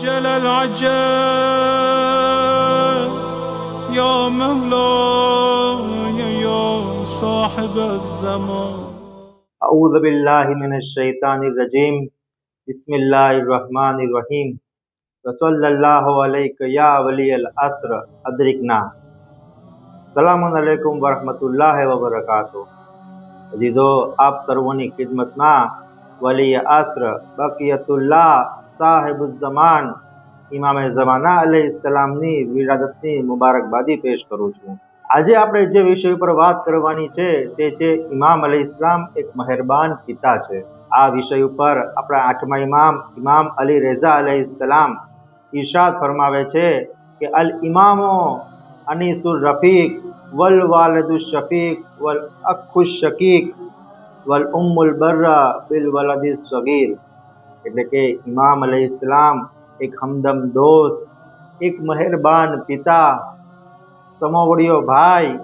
عجل العجل يا مولاي يا صاحب الزمان أعوذ بالله من الشيطان الرجيم بسم الله الرحمن الرحيم وصلى الله عليك يا ولي الأسر أدركنا સલામ અલૈકુમ વરહમતુલ્લાહ વબરકાતુ અજીઝો આપ સર્વોની ખિદમતમાં વલી આસર બકિયતુલ્લાહ સાહેબુઝમાન. ઇમામે ઝમાના અલી ઇસ્લામની વિરાદતની મુબારકબાદી પેશ કરું છું. આજે આપણે જે વિષય ઉપર વાત કરવાની છે તે છે ઇમામ અલી ઇસ્લામ એક મહેરબાન પિતા છે. આ વિષય ઉપર આપણા આઠમા ઇમામ ઇમામ અલી રેઝા અલૈહિ સલામ ઈશાદ ફરમાવે છે કે, અલ ઇમામો અનીસુર રફીક વલ વાલદુ શફીક વલ અખુ શકીક. વલ ઉમ્મુલ બર્રા બિલ વલદી સગીર એટલે કે ઇમામ અલ ઇસ્લામ એક હમદમ દોસ્ત, એક મહેરબાન પિતા, સમોવડીયો ભાઈ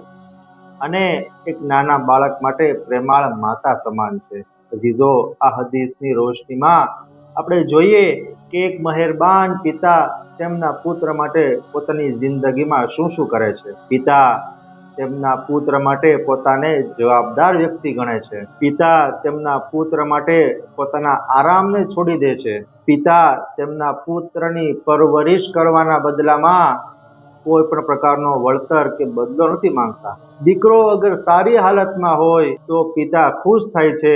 અને એક નાના બાળક માટે પ્રેમાળ માતા સમાન છે. અજીઝો આ હદીસની રોશનીમાં આપણે જોઈએ કે એક મહેરબાન પિતા તેમના પુત્ર માટે પોતાની જિંદગીમાં શું શું કરે છે. પિતા તેમના પુત્ર માટે પોતાને જવાબદાર વ્યક્તિ ગણે છે. પિતા તેમના પુત્ર માટે પોતાના આરામને છોડી દે છે. પિતા તેમના પુત્રની પરવરિશ કરવાના બદલામાં કોઈ પણ પ્રકારનો વળતર કે બદલો નથી માંગતા. દીકરો અગર સારી હાલતમાં હોય તો પિતા ખુશ થાય છે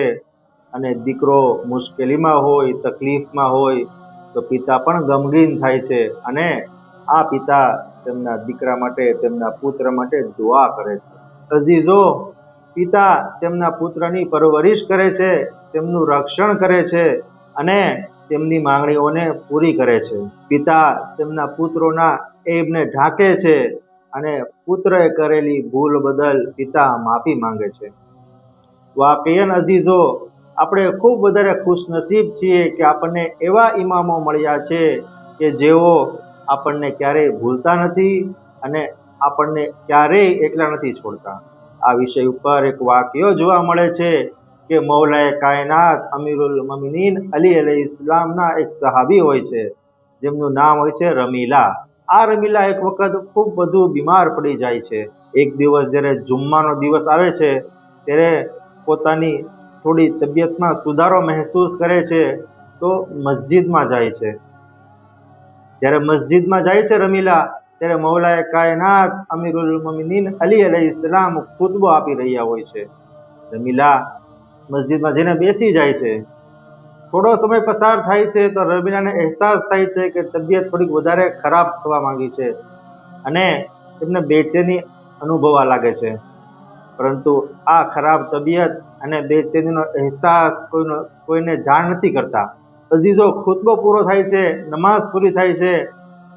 અને દીકરો મુશ્કેલીમાં હોય, તકલીફમાં હોય તો પિતા પણ ગમગીન થાય છે અને આ પિતા તેમના દીકરા માટે, તેમના પુત્ર માટે દુઆ કરે છે. અઝીઝો, પિતા તેમના પુત્રની પરવરિશ કરે છે, તેમનું રક્ષણ કરે છે અને તેમની માંગણીઓને પૂરી કરે છે. પિતા તેમના પુત્રોના એબને ઢાંકે છે અને પુત્રએ કરેલી ભૂલ બદલ પિતા માફી માંગે છે. વાકયન અઝીઝો, આપણે ખૂબ વધારે ખુશનસીબ છીએ કે આપણને એવા ઇમામો મળ્યા છે કે જેઓ આપણને ક્યારેય ભૂલતા નથી અને આપણને ક્યારેય એકલા નથી છોડતા. આ વિષય ઉપર એક વાક્યો જોવા મળે છે કે મૌલાએ કાયનાત અમીરુલ મમિનીન અલી અલી ઇસ્લામના એક સહાબી હોય છે, જેમનું નામ હોય છે રમીલા. આ રમીલા એક વખત ખૂબ બધું બીમાર પડી જાય છે. એક દિવસ જ્યારે જુમ્માનો દિવસ આવે છે, ત્યારે પોતાની થોડી તબિયતમાં સુધારો મહેસૂસ કરે છે, તો મસ્જિદમાં જાય છે. જ્યારે મસ્જિદમાં જાય છે રમીલા, ત્યારે મૌલાએ કાયનાત અમીરુલ મમિનીન અલી અલી ઇસ્લામ ખુતબો આપી રહ્યા હોય છે. રમીલા મસ્જિદમાં જઈને બેસી જાય છે. થોડો સમય પસાર થાય છે તો રમીલાને અહેસાસ થાય છે કે તબિયત થોડીક વધારે ખરાબ થવા માંગી છે અને તેમને બેચેની અનુભવવા લાગે છે. પરંતુ આ ખરાબ તબિયત અને બેચેનીનો અહેસાસ કોઈનો, કોઈને જાણ નથી કરતા. અઝીઝો ખુતબો પૂરો થાય છે, નમાઝ પૂરી થાય છે.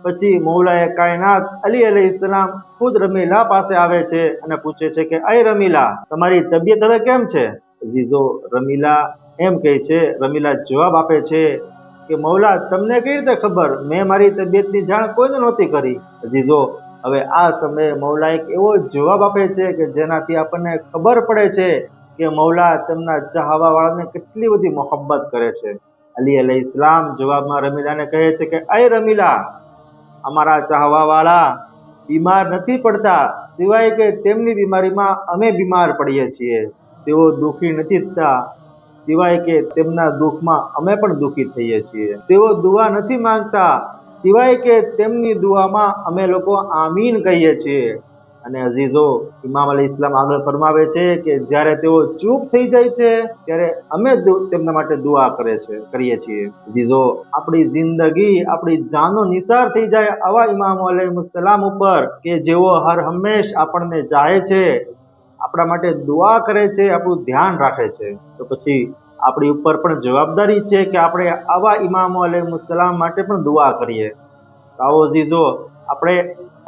પછી મૌલાએ કાયનાત અલી અલી ઇસ્લામ ખુદ રમીલા પાસે આવે છે અને પૂછે છે કે અય રમીલા, તમારી તબિયત હવે કેમ છે? અઝીઝો રમીલા એમ કહે છે, રમીલા જવાબ આપે છે કે, મૌલા, તમને કઈ રીતે ખબર? મેં મારી તબિયતની જાણ કોઈને નહોતી કરી. અઝીઝો હવે આ સમયે મૌલા એક એવો જવાબ આપે છે કે, જેનાથી આપણને ખબર પડે છે કે, મૌલા, તેમના ચાહવાવાળાને કેટલી બધી મોહબ્બત કરે છે. અલી અલ ઇસ્લામ જવાબમાં રમીલાને કહે છે કે, અય રમીલા, અમારા ચાહવાવાળા બીમાર નથી પડતા. સિવાય કે તેમની બીમારીમાં અમે બીમાર પડીએ છીએ. તેઓ દુઃખી નથી થતા. સિવાય કે તેમના દુઃખમાં અમે પણ દુઃખી થઈએ છીએ. તેઓ દુઆ નથી માંગતા. સિવાય કે તેમની દુઆમાં અમે લોકો આમીન કહીએ છીએ. અને અઝીઝો ઇમામ અલી ઇસ્લામ આગળ ફરમાવે છે કે જ્યારે તેઓ ચૂપ થઈ જાય છે, ત્યારે અમે તેમના માટે દુઆ કરે છે, કરીએ છીએ. અઝીઝો, આપણી જિંદગી, આપણી જાનો નિસાર થઈ જાય આવા ઇમામ અલી મુસ્તલામ ઉપર કે જેઓ હર હંમેશ આપણને ચાહે છે, આપણા માટે દુઆ કરે છે, આપણું ધ્યાન રાખે છે. તો પછી આપણી ઉપર પણ જવાબદારી છે કે આપણે આવા ઇમામો મુસ્તલામ માટે પણ દુઆ કરીએ. આવો અઝીઝો આપણે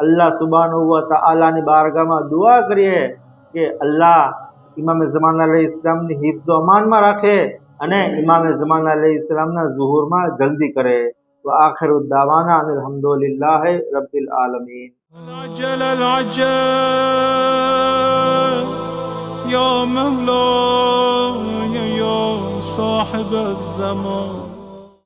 અલ્લાહ સુબાનુ વ તાલાની બારગામાં દુઆ કરીએ કે અલ્લાહ ઇમામે ઝમાન અલી ઇસ્લામની હિફ્ઝો અમાનમાં રાખે અને ઇમામે ઝમાન અલી ઇસ્લામના ઝુહુરમાં જલ્દી કરે તો આખિર દાવાના અલહમદુલિલ્લાહ રબ્બિલ આલમીન عجل العجل يا مولاي يا صاحب الزمان